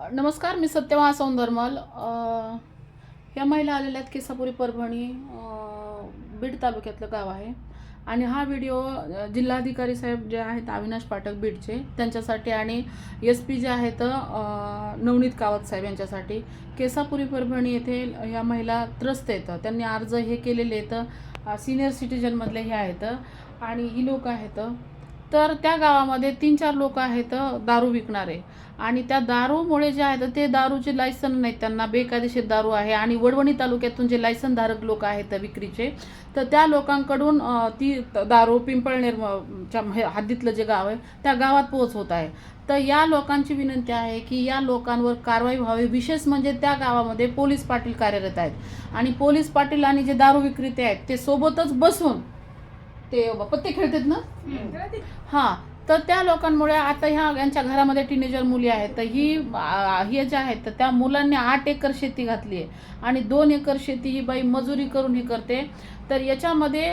नमस्कार मी सत्यवा सौंदरमल. ह्या महिला आलेल्या आहेत केसापुरी परभणी बीड तालुक्यातलं गाव आहे. आणि हा व्हिडिओ जिल्हाधिकारी साहेब जे आहेत अविनाश पाठक बीडचे त्यांच्यासाठी आणि एस पी जे आहेत नवनीत कावत साहेब यांच्यासाठी. केसापुरी परभणी येथे ह्या महिला त्रस्त आहेत. त्यांनी अर्ज हे केलेले आहेत सिनियर सिटीजनमधले हे आहेत. आणि ही लोक आहेत तर त्या गावामध्ये तीन चार लोक आहेत दारू विकणारे. आणि त्या दारूमुळे जे आहेत ते दारूचे लायसन नाहीत त्यांना. बेकायदेशीर दारू आहे आणि वडवणी तालुक्यातून जे लायसनधारक लोक आहेत विक्रीचे तर त्या लोकांकडून ती दारू पिंपळनेर हद्दीतलं जे गाव आहे त्या गावात पोहोच होत आहे. तर या लोकांची विनंती आहे की या लोकांवर कारवाई व्हावी. विशेष म्हणजे त्या गावामध्ये पोलीस पाटील कार्यरत आहेत. आणि पोलीस पाटील आणि जे दारू विक्रेते आहेत ते सोबतच बसून ते पत्ते खेळतात ना? हां तर त्या लोकांमुळे आता ह्या यांच्या घरामध्ये टीनेजर मुली आहेत. तर ही हे जे आहेत तर त्या मुलांनी आठ एकर शेती घातली आहे. आणि दोन एकर शेती ही बाई मजुरी करून ही करते. तर याच्यामध्ये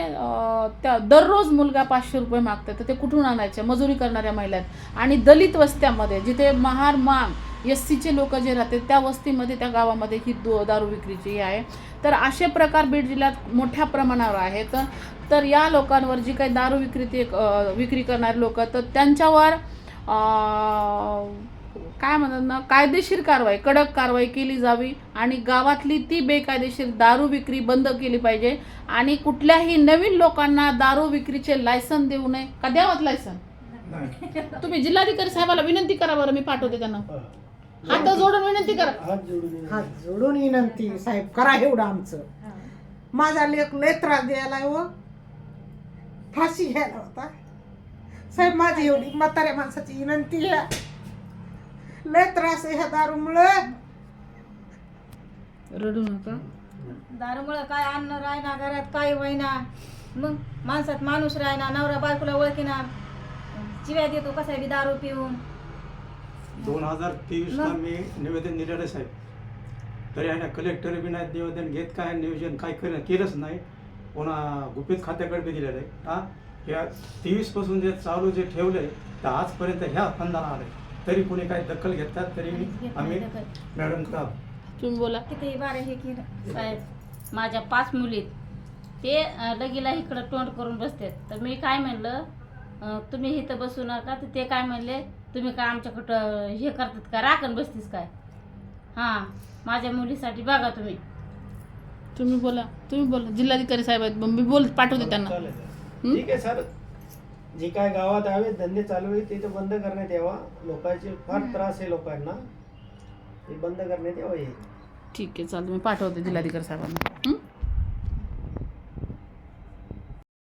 त्या दररोज मुलगा पाचशे रुपये मागते तर ते कुठून आणायचे? मजुरी करणाऱ्या महिला आहेत आणि दलित वस्त्यामध्ये जिथे महार मांग एस सीचे लोक जे राहते त्या वस्तीमध्ये त्या गावामध्ये ही दो दारू विक्रीची ही आहे. तर असे प्रकार बीड जिल्ह्यात मोठ्या प्रमाणावर आहेत. तर या लोकांवर जी काही दारू विक्री विक्री करणारे लोक तर त्यांच्यावर काय म्हणतात ना कायदेशीर कारवाई कडक कारवाई केली जावी आणि गावातली ती बेकायदेशीर दारू विक्री बंद केली पाहिजे आणि कुठल्याही नवीन लोकांना दारू विक्रीचे लायसन देऊ नये. का द्यावत लायसन तुम्ही जिल्हाधिकारी साहेबाला विनंती करा बरं मी पाठवते त्यांना. हात जोडून विनंती करा. हात जोडून हात जोडून विनंती. साहेब करा एवढं आमचं. माझा लेख लय त्रास द्यायला हो. फाशी घ्यायला होता. साहेब माझी एवढी म्हाताऱ्या माणसाची विनंती आहे. लय त्रास आहे ह्या दारूमुळं. रडू नका. दारूमुळं काय अन्न राहणार घरात काय होईना. मग माणसात माणूस राहणार नवरा बायकोला ओळखीना. चिव्या देतो कसा बी दारू पिऊन. दोन हजार तेवीस ला मी निवेदन दिलेलं साहेब. तरी आहे ना कलेक्टर बी नाही निवेदन घेत काय नियोजन काय केलं केलंच नाही. पुन्हा गुपित खात्याकडे बी दिलेलं आहे. हा? या तेवीसपासून जे चालू जे ठेवलंय तर आजपर्यंत ह्या फंदाला आलंय तरी कोणी काही दखल घेतात तरी आम्ही मॅडम का तुम्ही बोला. किती बारे हे की साहेब माझ्या पाच मुलीत ते लगीला इकडं तोंड करून बसतात. तर मी काय म्हणलं तुम्ही इथं बसू नका. तर ते काय म्हणले तुम्ही काय आमच्याकडं हे करतात का? राखण बसतीस काय? हां माझ्या मुलीसाठी बघा तुम्ही. तुम्ही बोला तुम्ही बोला. जिल्हाधिकारी साहेब आहेत मी बोल पाठवते त्यांना. चालेल. हं? ठीक आहे सर. जे काय गावात हवे धंदे चालू आहे ते तर बंद करण्यात यावा. लोकांचे फार त्रास आहे लोकांना. ते बंद करण्यात यावं हे. ठीक आहे चालतं मी पाठवते जिल्हाधिकारी साहेबांना.